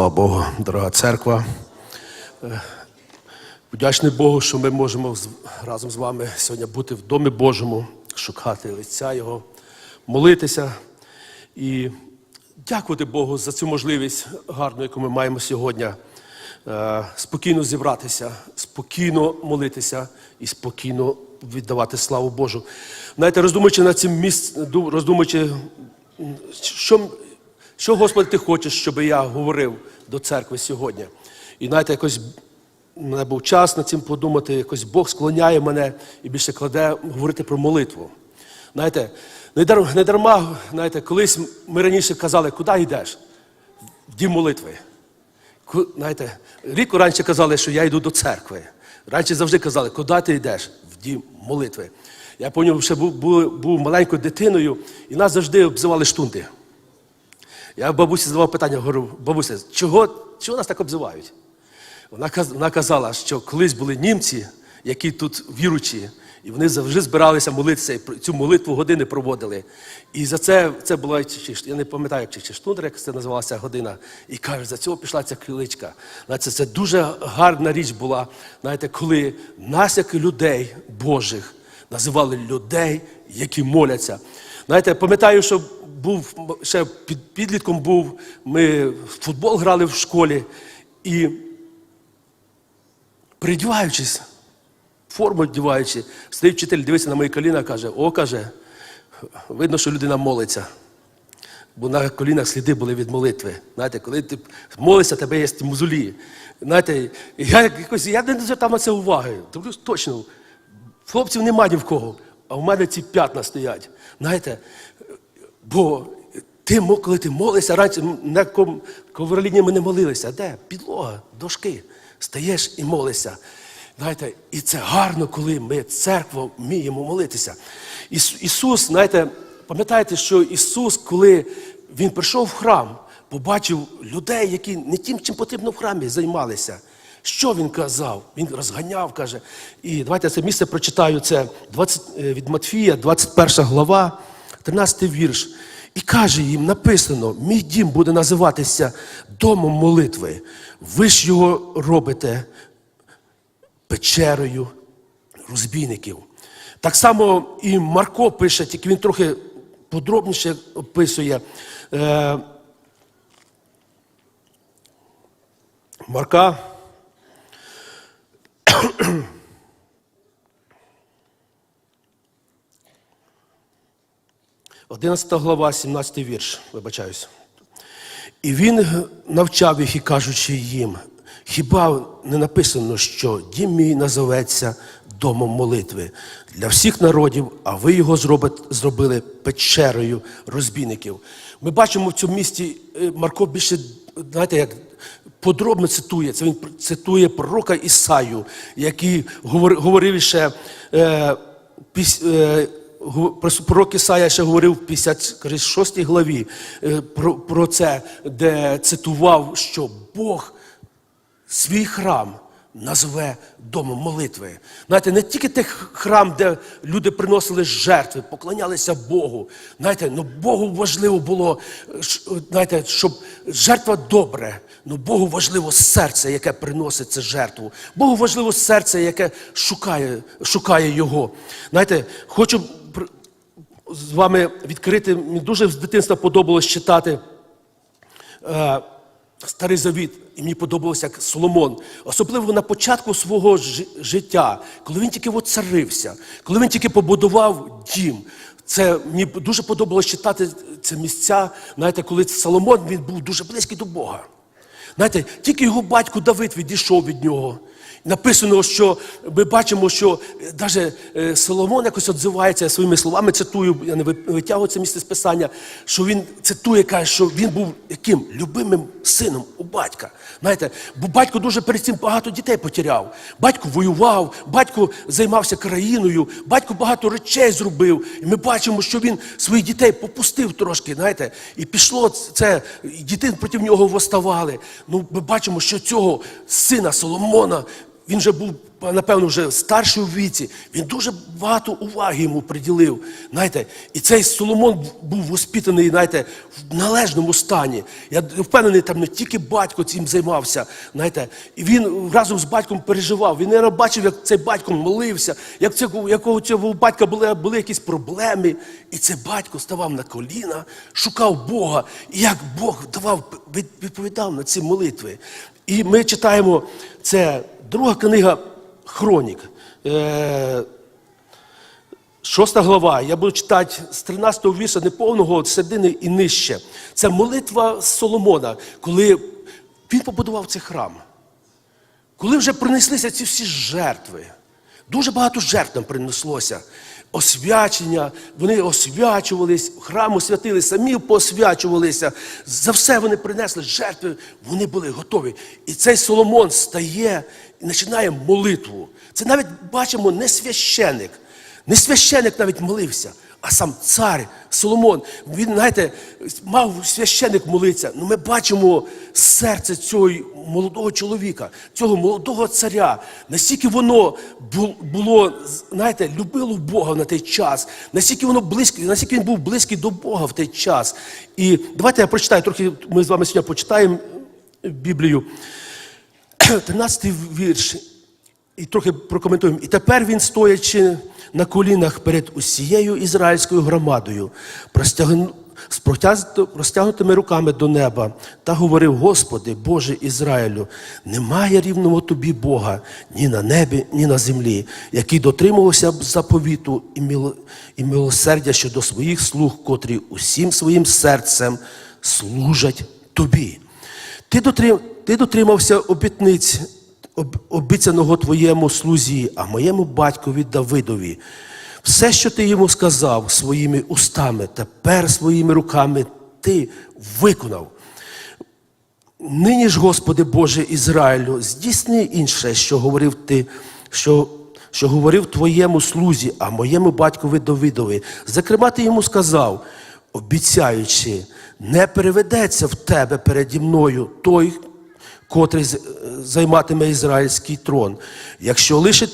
Слава Богу, дорога церква. Е, Вдячний Богу, що ми можемо разом з вами сьогодні бути в Домі Божому, шукати лиця Його, молитися і дякувати Богу за цю можливість гарну, яку ми маємо сьогодні. Е, Спокійно зібратися, спокійно молитися і спокійно віддавати славу Божу. Знаєте, роздумуючи над цим місцем, роздумуючи, що, що, Господи, ти хочеш, щоб я говорив до церкви сьогодні. І знаєте, якось мене був час над цим подумати, якось Бог склоняє мене і більше кладе говорити про молитву. Знаєте, не дар- не дарма, знаєте, колись ми раніше казали, куди йдеш? В дім молитви. Знаєте, рік раніше казали, що я йду до церкви. Раніше завжди казали, куди ти йдеш? В дім молитви. Я пам'ятаю, ще був, був, був маленькою дитиною, і нас завжди обзивали штунти. Я бабусі задавав питання, говорю, бабуся, чого, чого нас так обзивають? Вона, вона казала, що колись були німці, які тут віручі, і вони завжди збиралися молитися, і цю молитву години проводили. І за це це була, я не пам'ятаю, чи, чи як це називалася година. І каже, за цього пішла ця криличка. Знаєте, це дуже гарна річ була, знаєте, коли нас, як людей Божих, називали людей, які моляться. Знаєте, пам'ятаю, що був ще під підлітком був, ми в футбол грали в школі, і придіваючись, форму вдіваючи, стоїть вчитель, дивиться на мої коліна, каже, о, каже, видно, що людина молиться. Бо на колінах сліди були від молитви. Знаєте, коли ти молишся, тебе є музолі. Знаєте, я якось я не звертав на це уваги. Тобто, точно, хлопців нема ні в кого, а в мене ці п'ятна стоять. Знаєте, бо ти, коли ти молишся, раніше на ковроліні ми не молилися. Де? Підлога, дошки. Стаєш і молишся. Знаєте, і це гарно, коли ми, церква, вміємо молитися. Іс- Ісус, знаєте, пам'ятаєте, що Ісус, коли Він прийшов в храм, побачив людей, які не тим, чим потрібно в храмі займалися. Що він казав? Він розганяв, каже. І давайте це місце прочитаю. Це 20, е, від Матфія, 21 глава, 13 вірш. І каже їм, написано: мій дім буде називатися домом молитви. Ви ж його робите печерою розбійників. Так само і Марко пише, тільки він трохи подробніше описує. Е, Марка. 11 глава, 17 вірш, вибачаюсь. І він навчав їх і кажучи їм, хіба не написано, що дім мій назоветься домом молитви для всіх народів, а ви його зробили печерою розбійників. Ми бачимо в цьому місті е, Марко більше, знаєте, як подробно цитує. Це він цитує пророка Ісаю, який говорив ще. Е, піс- е, Пророк Ісая ще говорив в 56 главі е, про, про це, де цитував, що Бог свій храм назве домом молитви. Знаєте, не тільки той храм, де люди приносили жертви, поклонялися Богу. Знаєте, ну Богу важливо було, е, знаєте, щоб жертва добре. Ну Богу важливо серце, яке приносить цю жертву. Богу важливо серце, яке шукає, шукає його. Знаєте, хочу з вами відкрити. Мені дуже з дитинства подобалось читати е, Старий Завіт, і мені подобалося як Соломон, особливо на початку свого жи- життя, коли він тільки от царився, коли він тільки побудував дім. Це мені дуже подобалося читати ці місця, знаєте, коли Соломон він був дуже близький до Бога. Знаєте, тільки його батько Давид відійшов від нього. Написано, що ми бачимо, що навіть Соломон якось відзивається своїми словами, цитую, я не ви- витягую це місце з писання, що він цитує, каже, що він був яким любимим сином у батька. Знаєте, бо батько дуже перед цим багато дітей потеряв. Батько воював, батько займався країною, батько багато речей зробив. І ми бачимо, що він своїх дітей попустив трошки, знаєте, і пішло це, і діти проти нього восставали. Ну, ми бачимо, що цього сина Соломона. Він же був напевно, вже старший у віці, він дуже багато уваги йому приділив. Знаєте, і цей Соломон був воспитаний, знаєте, в належному стані. Я впевнений, там не тільки батько цим займався, знаєте, і він разом з батьком переживав. Він не бачив, як цей батько молився, як цього, якого цього батька були, були якісь проблеми. І цей батько ставав на коліна, шукав Бога, і як Бог давав, відповідав на ці молитви. І ми читаємо це друга книга Хронік. Е, Шоста глава, я буду читати з 13 го вірша неповного середини і нижче. Це молитва Соломона, коли він побудував цей храм. Коли вже принеслися ці всі жертви, дуже багато жертв нам принеслося. Освячення, вони освячувались, храм освятили, самі посвячувалися. За все вони принесли жертви, вони були готові. І цей Соломон стає і починає молитву. Це навіть бачимо не священик. Не священик навіть молився, а сам цар Соломон. Він, знаєте, мав священик молитися. Ну ми бачимо серце цього молодого чоловіка, цього молодого царя. Настільки воно було, знаєте, любило Бога на той час, настільки воно близько, настільки він був близький до Бога в той час. І давайте я прочитаю, трохи ми з вами сьогодні почитаємо Біблію. 13 вірш. І трохи прокоментуємо. І тепер він, стоячи на колінах перед усією ізраїльською громадою, простягну- з простягнутими руками до неба, та говорив: Господи, Боже Ізраїлю, немає рівного тобі Бога ні на небі, ні на землі, який дотримувався б заповіту і, милосердя щодо своїх слуг, котрі усім своїм серцем служать тобі. Ти, дотримався обітниць об- обіцяного твоєму слузі, а моєму батькові Давидові. Все, що ти йому сказав своїми устами, тепер своїми руками ти виконав. Нині ж, Господи Боже Ізраїлю, здійсни інше, що говорив ти, що, що говорив твоєму слузі, а моєму батькові Давидові. Зокрема, ти йому сказав, обіцяючи, не переведеться в тебе переді мною той, котрий займатиме ізраїльський трон. Якщо лише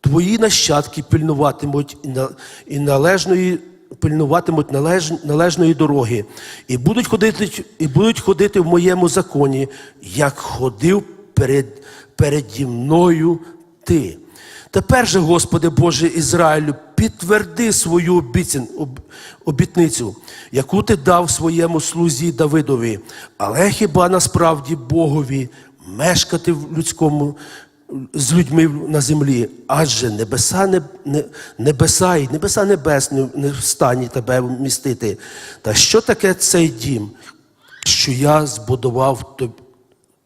твої нащадки пильнуватимуть і належної. Пильнуватимуть належ, належної дороги, і будуть, ходити, і будуть ходити в моєму законі, як ходив перед, переді мною ти. Тепер же, Господи Боже Ізраїлю, підтверди свою обіцян, об, обітницю, яку ти дав своєму слузі Давидові. Але хіба насправді Богові мешкати в людському з людьми на землі, адже небеса, не, не, небеса і небеса небес не, не встані тебе вмістити. Та що таке цей дім, що я збудував тобі?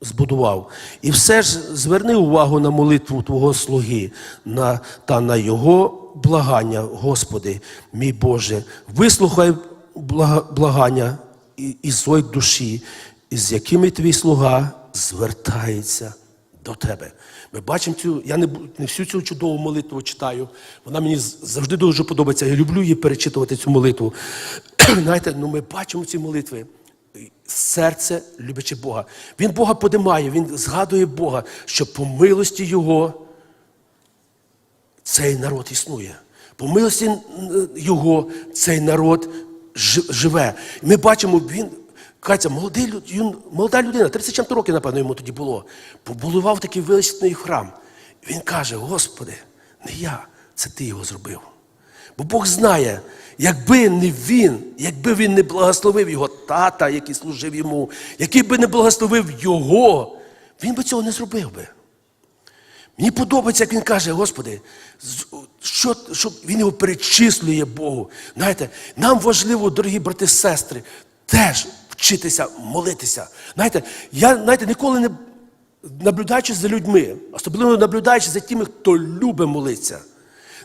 Збудував. І все ж зверни увагу на молитву Твого слуги на, та на Його благання, Господи, мій Боже, вислухай благання і- своїх душі, із якими твій слуга звертається до Тебе. Ми бачимо цю, я не, не всю цю чудову молитву читаю. Вона мені завжди дуже подобається. Я люблю її перечитувати цю молитву. Знаєте, ну ми бачимо ці молитви серце любячи Бога. Він Бога подимає, він згадує Бога, що по милості Його цей народ існує. По милості Його цей народ живе. Ми бачимо, він. Катя, молодий, молода людина, 30 чим років, напевно, йому тоді було. Побудував такий величний храм. Він каже: Господи, не я, це ти його зробив. Бо Бог знає, якби не він, якби він не благословив його тата, який служив йому, який би не благословив його, він би цього не зробив би. Мені подобається, як він каже, Господи, що, що він його перечислює Богу. Знаєте, нам важливо, дорогі брати і сестри, теж вчитися молитися. Знаєте, я знаєте, ніколи не наблюдаючи за людьми, особливо наблюдаючи за тими, хто любить молитися,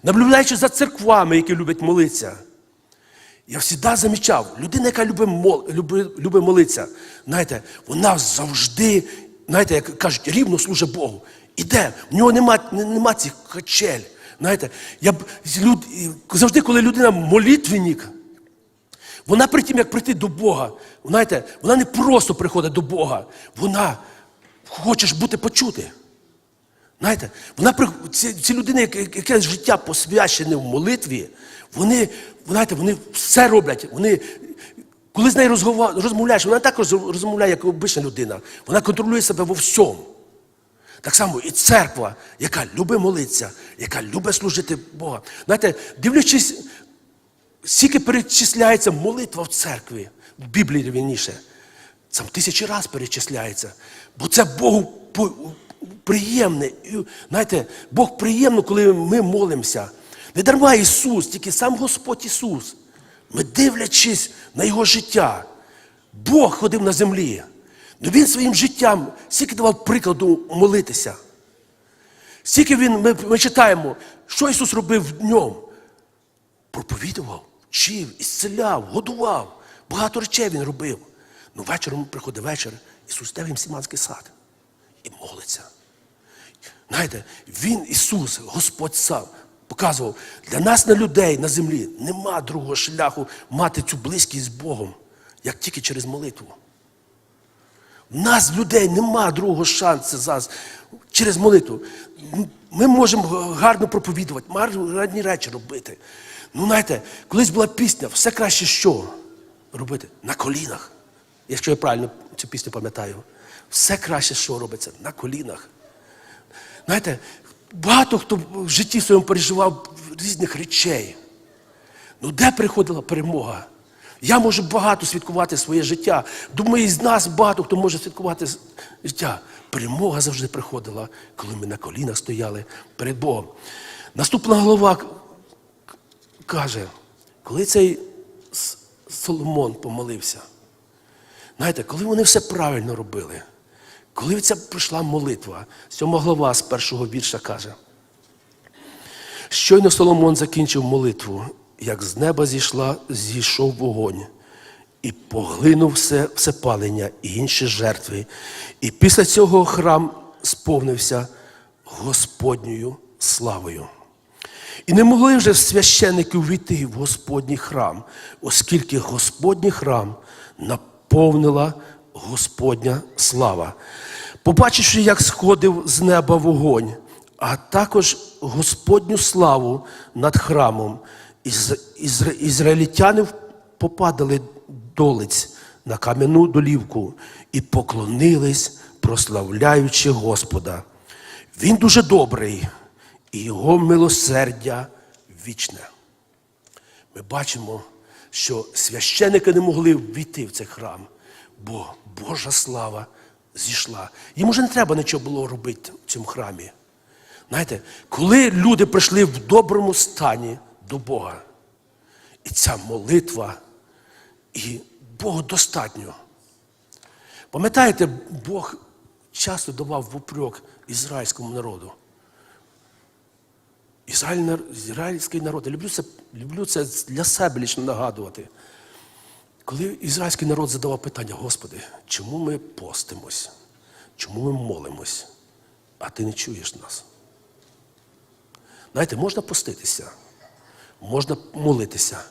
наблюдаючи за церквами, які люблять молитися. Я завжди замічав, людина, яка любить, мол, любить, любить молитися, знаєте, вона завжди, знаєте, як кажуть, рівно служить Богу. Іде, в нього нема, нема цих качель. Знаєте, я люд, завжди, коли людина молитвенник, вона при тим, як прийти до Бога, знаєте, вона не просто приходить до Бога, вона хоче бути почути. Знаєте, вона ці, ці людини, яке, життя посвячене в молитві, вони, знаєте, вони все роблять. Вони, коли з нею розмовляєш, вона так розмовляє, як обична людина. Вона контролює себе во всьому. Так само і церква, яка любить молитися, яка любить служити Бога. Знаєте, дивлячись, скільки перечисляється молитва в церкві, в Біблії вірніше, в тисячі разів перечисляється. Бо це Богу приємне. Знаєте, Бог приємно, коли ми молимося. Не дарма Ісус, тільки сам Господь Ісус. Ми дивлячись на Його життя. Бог ходив на землі. Ну Він своїм життям скільки давав прикладу молитися. Скільки він, ми, ми читаємо, що Ісус робив в днем. Проповідував, вчив, ісцеляв, годував. Багато речей він робив. Ну вечором приходить вечір, Ісус йде в Гімсіманський сад і молиться. Знаєте, Він, Ісус, Господь сам, показував, для нас, на людей на землі, нема другого шляху мати цю близькість з Богом, як тільки через молитву. У нас, людей, нема другого шансу зараз через молитву. Ми можемо гарно проповідувати, гарні речі робити. Ну, знаєте, колись була пісня, все краще що робити? На колінах. Якщо я правильно цю пісню пам'ятаю. Все краще, що робиться на колінах. Знаєте, багато хто в житті своєму переживав різних речей. Ну, де приходила перемога? Я можу багато святкувати своє життя. Думаю, із нас багато хто може святкувати життя. Перемога завжди приходила, коли ми на колінах стояли перед Богом. Наступна к- каже, коли цей Соломон помолився, знаєте, коли вони все правильно робили, коли ця прийшла молитва, сьома глава з першого вірша каже. Щойно Соломон закінчив молитву, як з неба зійшла, зійшов вогонь і поглинув все, все палення і інші жертви. І після цього храм сповнився Господньою славою. І не могли вже священники увійти в Господній храм, оскільки Господній храм наповнила Господня слава. Побачивши, як сходив з неба вогонь, а також Господню славу над храмом, із, із, ізраїльтяни попадали долиць на кам'яну долівку і поклонились, прославляючи Господа. Він дуже добрий, і його милосердя вічне. Ми бачимо, що священики не могли війти в цей храм, бо Божа слава зійшла. Їм уже не треба нічого було робити в цьому храмі. Знаєте, коли люди прийшли в доброму стані до Бога, і ця молитва, і Богу достатньо. Пам'ятаєте, Бог часто давав в упрек ізраїльському народу. Ізраїль, ізраїльський народ, я люблю це, люблю це для себе лично нагадувати. Коли ізраїльський народ задавав питання, Господи, чому ми постимось? Чому ми молимось, а ти не чуєш нас? Знаєте, можна поститися, можна молитися,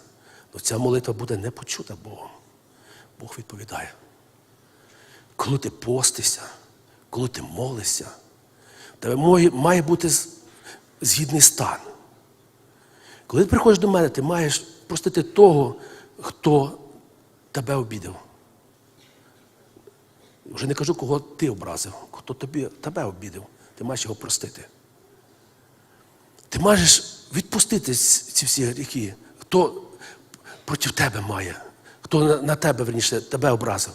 але ця молитва буде не почута Богом. Бог відповідає. Коли ти постишся, коли ти молишся, тебе має, бути згідний стан. Коли ти приходиш до мене, ти маєш простити того, хто тебе обідав. Вже не кажу, кого ти образив, хто тобі, тебе обідав. Ти маєш його простити. Ти маєш відпустити ці всі гріхи, хто проти тебе має, хто на, на тебе, верніше, тебе образив.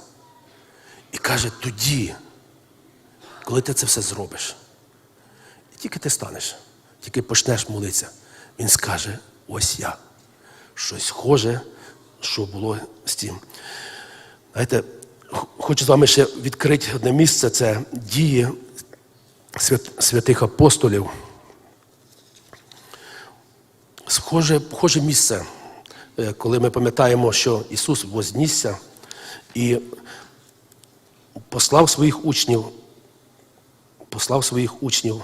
І каже, тоді, коли ти це все зробиш, і тільки ти станеш, тільки почнеш молитися, він скаже, ось я. Щось схоже, що було з тим. Знаєте, хочу з вами ще відкрити одне місце, це дії святих апостолів. Схоже, схоже місце, е, коли ми пам'ятаємо, що Ісус вознісся і послав своїх учнів, послав своїх учнів,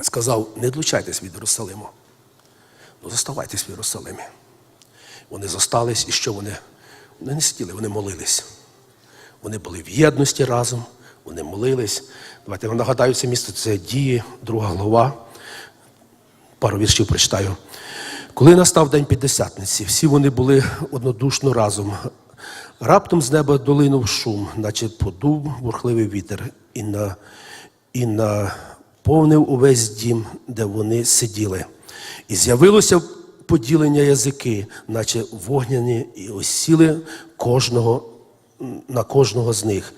сказав, не відлучайтесь від Єрусалиму, ну заставайтесь в Єрусалимі. Вони зостались, і що вони? Вони не сиділи, вони молились. Вони були в єдності разом, вони молились. Давайте я вам нагадаю, це місто це дії, друга глава. Пару віршів прочитаю. Коли настав день П'ятдесятниці, всі вони були однодушно разом. Раптом з неба долинув шум, наче подув бурхливий вітер, і, на, і наповнив увесь дім, де вони сиділи. І з'явилося поділення язики, наче вогняні, і осіли кожного на кожного з них.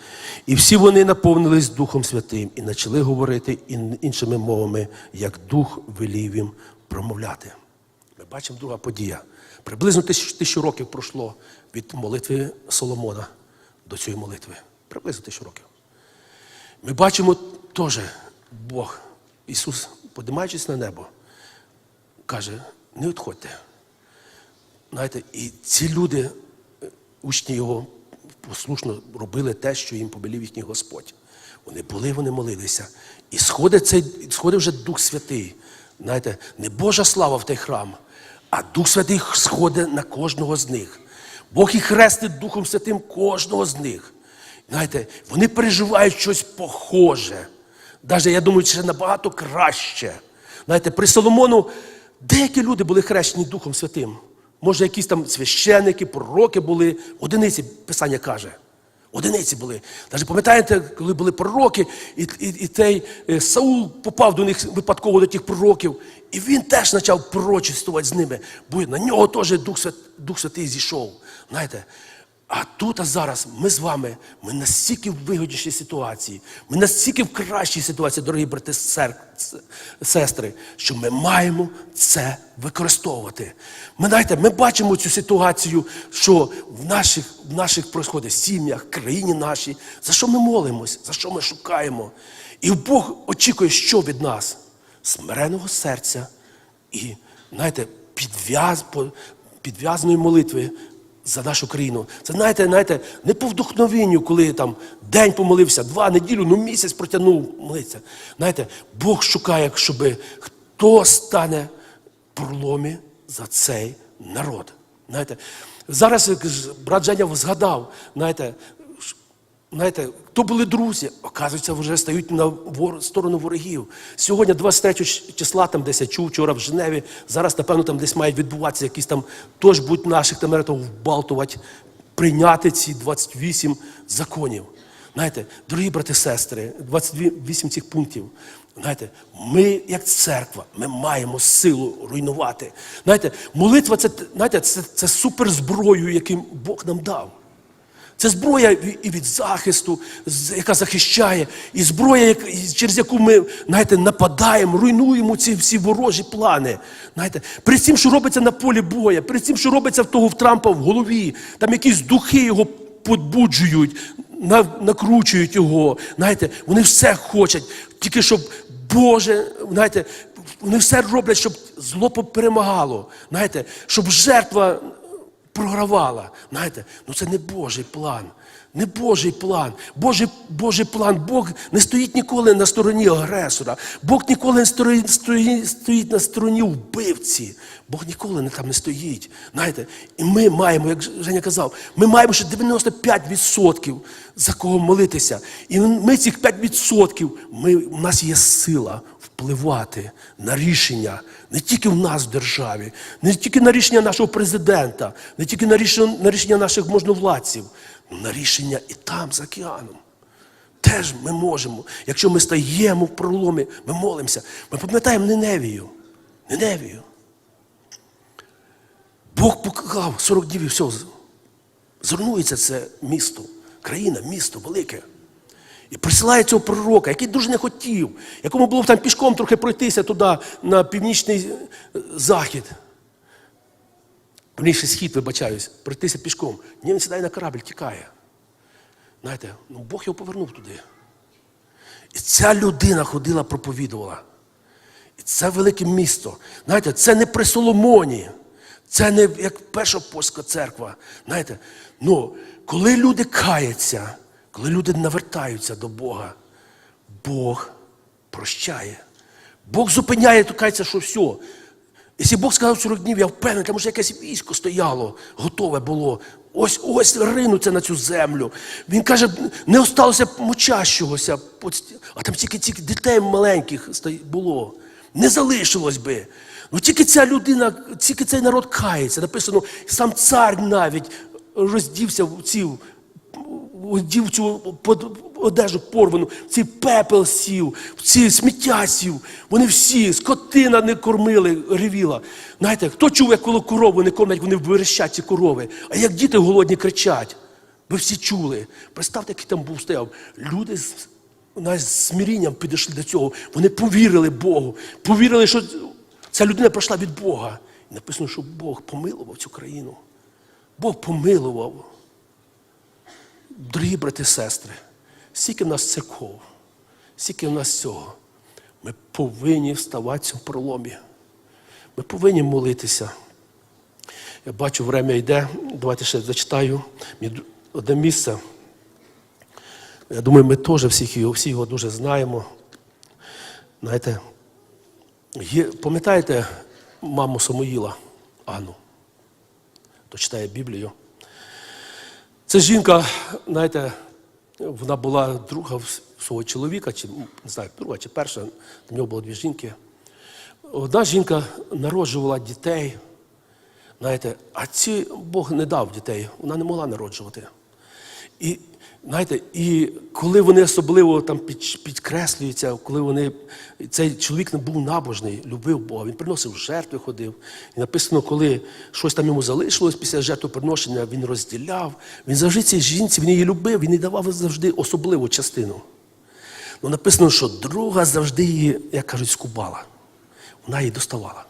І всі вони наповнились Духом Святим і почали говорити іншими мовами, як Дух велів їм промовляти. Ми бачимо друга подія. Приблизно тисячу, років пройшло від молитви Соломона до цієї молитви. Приблизно тисячу років. Ми бачимо теж Бог, Ісус, подимаючись на небо, каже: не відходьте. Знаєте, і ці люди, е, учні його, послушно робили те, що їм повелів їхній Господь. Вони були, вони молилися. І сходить цей, сходить вже Дух Святий. Знаєте, не Божа слава в той храм, а Дух Святий сходить на кожного з них. Бог і хрестить Духом Святим кожного з них. Знаєте, вони переживають щось похоже. Навіть, я думаю, ще набагато краще. Знаєте, при Соломону деякі люди були хрещені Духом Святим. Може, якісь там священники, пророки були, одиниці Писання каже. Одиниці були. Навіть пам'ятаєте, коли були пророки, і, і, і той е, Саул попав до них випадково до тих пророків, і він теж почав пророчествувати з ними, бо на нього теж Дух, Свят, Дух Святий зійшов. Знаєте, а тут, а зараз ми з вами, ми настільки в вигоднішій ситуації, ми настільки в кращій ситуації, дорогі брати сестри, що ми маємо це використовувати. Ми знаєте, ми бачимо цю ситуацію, що в наших, в наших происходить сім'ях, країні нашій, за що ми молимось, за що ми шукаємо. І Бог очікує, що від нас? Смиреного серця і, знаєте, підв'яз, підв'язаної молитви за нашу країну. Це знаєте, знаєте, не по вдохновенню, коли там день помолився, два неділю, ну місяць протягнув молитися. Знаєте, Бог шукає, щоб хто стане проломі за цей народ. Знаєте, зараз брат Женя згадав, знаєте, Знаєте, хто були друзі, оказується, вже стають на сторону ворогів. Сьогодні, 23 числа, там десь я чув вчора в Женеві, зараз, напевно, там десь мають відбуватися якісь там, теж будуть наших там вбалтувати, прийняти ці 28 законів. Знаєте, дорогі брати і сестри, 28 цих пунктів. Знаєте, ми, як церква, ми маємо силу руйнувати. Знаєте, молитва це, знаєте, це, це суперзброю, яку Бог нам дав. Це зброя і від захисту, яка захищає, і зброя, через яку ми знаєте, нападаємо, руйнуємо ці всі ворожі плани. Знаєте, перед цим, що робиться на полі боя, перед цим, що робиться в того в Трампа в голові, там якісь духи його подбуджують, накручують його. Знаєте, вони все хочуть, тільки щоб Боже, знаєте, вони все роблять, щоб зло перемагало. Знаєте, щоб жертва програвала. Знаєте, ну це не Божий план. Не Божий план. Божий, Божий план. Бог не стоїть ніколи на стороні агресора. Бог ніколи не стоїть, стоїть, на стороні вбивці. Бог ніколи не там не стоїть. Знаєте, і ми маємо, як Женя казав, ми маємо ще 95% за кого молитися. І ми цих 5%, ми, у нас є сила впливати на рішення не тільки в нас в державі, не тільки на рішення нашого президента, не тільки на рішення, на рішення наших можновладців, але на рішення і там, за океаном. Теж ми можемо. Якщо ми стаємо в проломі, ми молимося. Ми пам'ятаємо Неневію. Неневію. Бог поклав 40 днів і все. Зруйнується це місто, країна, місто велике. І присилає цього пророка, який дуже не хотів, якому було б там пішком трохи пройтися туди на північний е, захід. Північний схід, вибачаюсь, пройтися пішком. Ні, він сідає на корабль, тікає. Знаєте, ну Бог його повернув туди. І ця людина ходила, проповідувала. І це велике місто. Знаєте, це не при Соломоні, це не як перша польська церква. Знаєте, ну, коли люди каяться, коли люди навертаються до Бога, Бог прощає. Бог зупиняє, то кається, що все. Якщо Бог сказав 40 днів, я впевнений, тому що якесь військо стояло, готове було ось ось ринуться на цю землю. Він каже, не осталося мочащогося, а там тільки тільки дітей маленьких було. Не залишилось би. Ну тільки ця людина, тільки цей народ кається. Написано, сам цар навіть роздівся в ці одів цю одежу порвану, цей пепел сів, ці сміття сів. Вони всі, скотина не кормили, ревіла. Знаєте, хто чув, як коли корову не кормлять, вони верещать ці корови, а як діти голодні кричать. Ви всі чули. Представте, який там був стояв. Люди з, з смирінням підійшли до цього. Вони повірили Богу, повірили, що ця людина пройшла від Бога. І написано, що Бог помилував цю країну. Бог помилував. Дорогі брати і сестри, скільки в нас церков, скільки в нас цього, ми повинні вставати в цьому проломі. Ми повинні молитися. Я бачу, время йде. Давайте ще зачитаю одне місце. Я думаю, ми теж всіх його, всі його дуже знаємо. Знаєте, пам'ятаєте маму Самуїла, Анну? Хто читає Біблію? Це жінка, знаєте, вона була друга свого чоловіка, чи не знаю, друга чи перша, в нього було дві жінки. Одна жінка народжувала дітей, знаєте, а ці Бог не дав дітей, вона не могла народжувати. І знаєте, і коли вони особливо там підкреслюються, коли вони цей чоловік не був набожний, любив Бога, він приносив жертви, ходив. І написано, коли щось там йому залишилось після жертвоприношення, він розділяв. Він завжди цій жінці, він її любив, він їй давав завжди особливу частину. Ну, написано, що друга завжди її, як кажуть, скубала. Вона її доставала.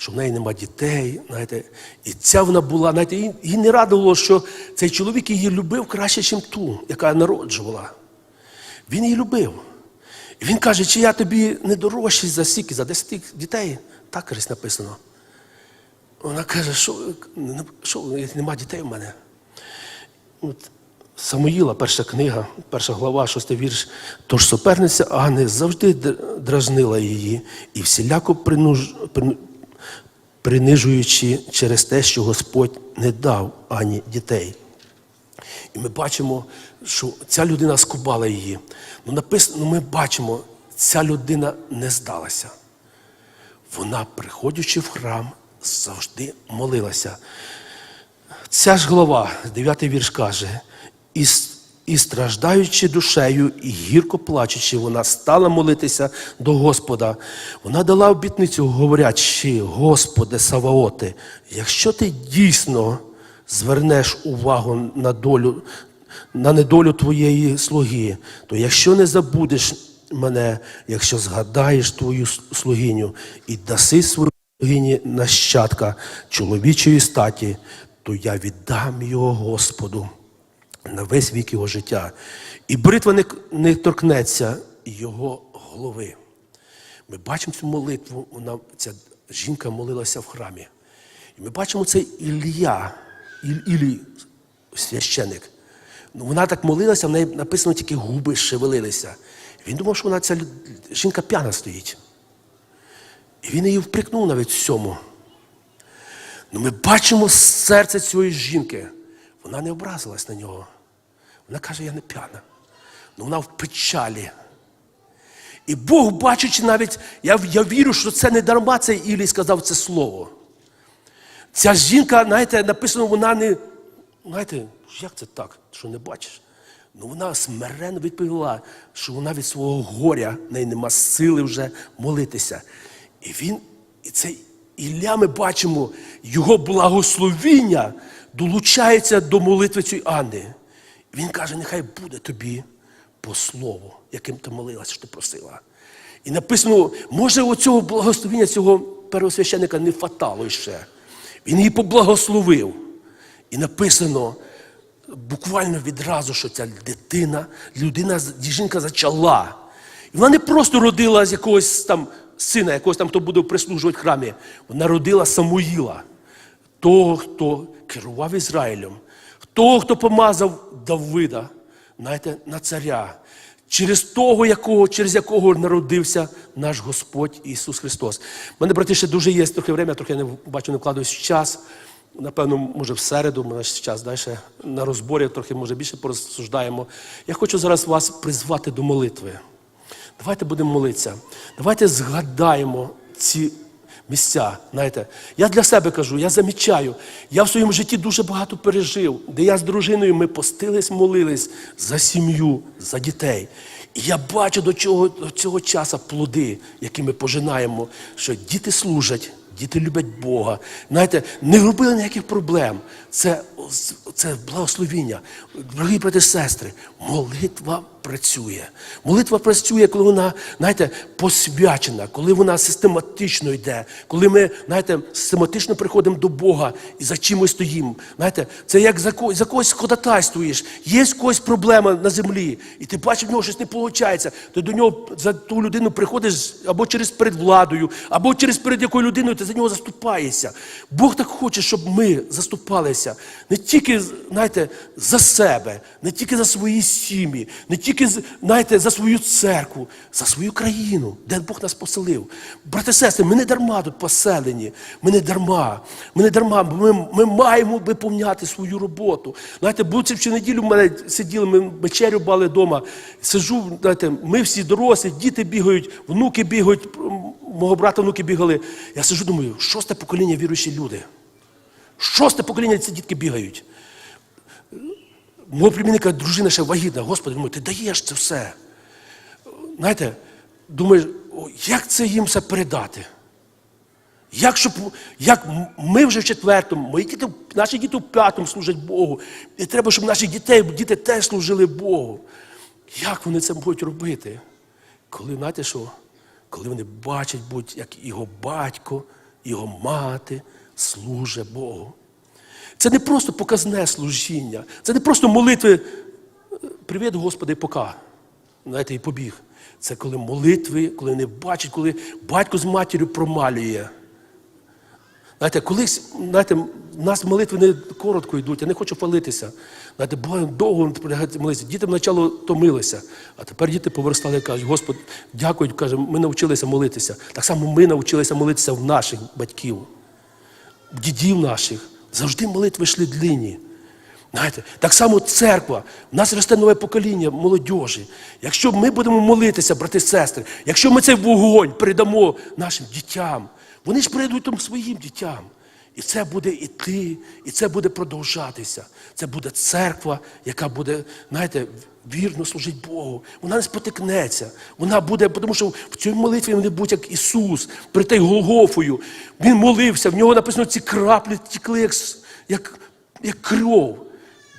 Що в неї нема дітей, знаєте, і ця вона була, знаєте, їй, не радило, що цей чоловік її любив краще, ніж ту, яка народжувала. Він її любив. І він каже, чи я тобі не дорожчий за стільки, за 10 дітей? Так кажуть, написано. Вона каже, що, що нема дітей в мене. От, Самуїла, перша книга, перша глава, шостий вірш. Тож суперниця Агни завжди дражнила її і всіляко принуж... принижуючи через те, що Господь не дав Ані дітей. І ми бачимо, що ця людина скубала її. Ну, написано, ну, ми бачимо, ця людина не здалася. Вона, приходячи в храм, завжди молилася. Ця ж глава, 9 вірш каже, і, с- і страждаючи душею, і гірко плачучи, вона стала молитися до Господа. Вона дала обітницю, говорячи, Господи Саваоти, якщо ти дійсно звернеш увагу на долю, на недолю твоєї слуги, то якщо не забудеш мене, якщо згадаєш твою слугиню і даси свою слугині нащадка чоловічої статі, то я віддам його Господу на весь вік його життя. І бритва не, не торкнеться його голови. Ми бачимо цю молитву, вона, ця жінка молилася в храмі. І ми бачимо цей Ілля, Ілій, священик. Ну, вона так молилася, в неї написано тільки губи шевелилися. Він думав, що вона ця жінка п'яна стоїть. І він її вприкнув навіть в цьому. Ну, ми бачимо серце цієї жінки. Вона не образилась на нього. Вона каже, я не п'яна. Ну вона в печалі. І Бог, бачачи навіть, я, я вірю, що це не дарма цей Ілій сказав це слово. Ця жінка, знаєте, написано, вона не. Знаєте, як це так, що не бачиш? Ну вона смиренно відповіла, що вона від свого горя, в неї нема сили вже молитися. І він, і цей Ілля, ми бачимо, його благословіння долучається до молитви цієї Анни. Він каже, нехай буде тобі по слову, яким ти молилася, що ти просила. І написано, може, оцього благословіння цього первосвященника не фатало ще. Він її поблагословив. І написано буквально відразу, що ця дитина, людина, жінка зачала. І вона не просто родила з якогось там сина, якогось там, хто буде прислужувати храмі. Вона родила Самуїла, того, хто керував Ізраїлем, того, хто помазав Давида, знаєте, на царя, через того, якого, через якого народився наш Господь Ісус Христос. У мене, брати, ще дуже є трохи время, трохи я не бачу, не вкладаюсь в час. напевно, може, в середу, ми наш час далі на розборі трохи може більше порозсуждаємо. Я хочу зараз вас призвати до молитви. Давайте будемо молитися. Давайте згадаємо ці місця. Знаєте, я для себе кажу, я замічаю, я в своєму житті дуже багато пережив, де я з дружиною ми постились, молились за сім'ю, за дітей. І я бачу до цього, до цього часу плоди, які ми пожинаємо, що діти служать. Діти люблять Бога. Знаєте, не робили ніяких проблем. Це, це благословіння. Дорогі брати і сестри, молитва працює. Молитва працює, коли вона, знаєте, посвячена, коли вона систематично йде, коли ми, знаєте, систематично приходимо до Бога і за чимось стоїмо. Знаєте, це як за, ко- за когось ходатайствуєш. Є когось проблема на землі, і ти бачиш, в нього щось не виходить. Ти до нього за ту людину приходиш або через перед владою, або через перед якою людиною ти за нього заступаєшся. Бог так хоче, щоб ми заступалися не тільки, знаєте, за себе, не тільки за свої сім'ї, не тільки, знаєте, за свою церкву, за свою країну, де Бог нас поселив. Брати сестри, ми не дарма тут поселені. Ми не дарма. Ми не дарма, ми, ми маємо виповняти свою роботу. Знаєте, буці в неділю в мене сиділи, ми вечерю бали вдома. Сижу, знаєте, ми всі дорослі, діти бігають, внуки бігають, мого брата внуки бігали. Я сижу, думаю, шосте покоління віруючі люди. Шосте покоління ці дітки бігають. Мого племінника дружина ще вагітна. Господи, думаю, ти даєш це все. Знаєте, думаєш, як це їм все передати? Як, щоб, як ми вже в четвертому, мої діти, наші діти в п'ятому служать Богу. І треба, щоб наші дітей, діти теж служили Богу. Як вони це можуть робити? Коли, знаєте що? Коли вони бачать, будь, як його батько, його мати служать Богу. Це не просто показне служіння, це не просто молитви. Привіт, Господи, пока. Знаєте, і побіг. Це коли молитви, коли вони бачать, коли батько з матір'ю промалює. Знаєте, колись, знаєте, в нас молитви не коротко йдуть, я не хочу палитися. Знаєте, буває довго молитися. Діти спочатку томилися, а тепер діти повиростали і кажуть, Господь, дякую, каже, ми навчилися молитися. Так само ми навчилися молитися в наших батьків, в дідів наших. Завжди молитви йшли длинні. Знаєте, так само церква, в нас росте нове покоління молодежі. Якщо ми будемо молитися, брати і сестри, якщо ми цей вогонь передамо нашим дітям, вони ж передадуть там своїм дітям. І це буде іти, і це буде продовжатися. Це буде церква, яка буде, знаєте, вірно служити Богу. Вона не спотикнеться. Вона буде, тому що в цій молитві вони будуть як Ісус, перед тією Голгофою. Він молився, в нього написано ці краплі тікли, як, як, як кров.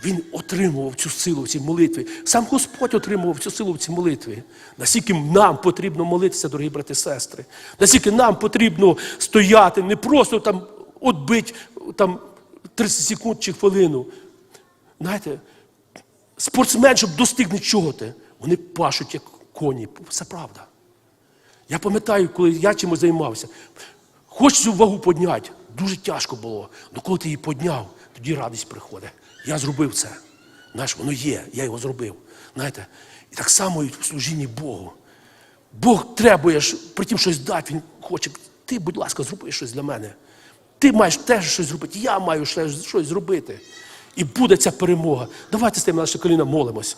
Він отримував цю силу в цій молитві. Сам Господь отримував цю силу в цій молитві. Наскільки нам потрібно молитися, дорогі брати і сестри. Наскільки нам потрібно стояти, не просто там отбить там 30 секунд чи хвилину. Знаєте, спортсмен, щоб достиг нічого, вони пашуть, як коні. Це правда. Я пам'ятаю, коли я чимось займався. Хочеш цю вагу підняти, дуже тяжко було. Але коли ти її підняв, тоді радість приходить. Я зробив це. Знаєш, воно є, я його зробив. Знаєте, і так само і в служінні Богу. Бог требує ж при тім щось дати, Він хоче, ти, будь ласка, зроби щось для мене. Ти маєш теж щось зробити, я маю щось зробити. І буде ця перемога. Давайте з тим наше коліна молимось.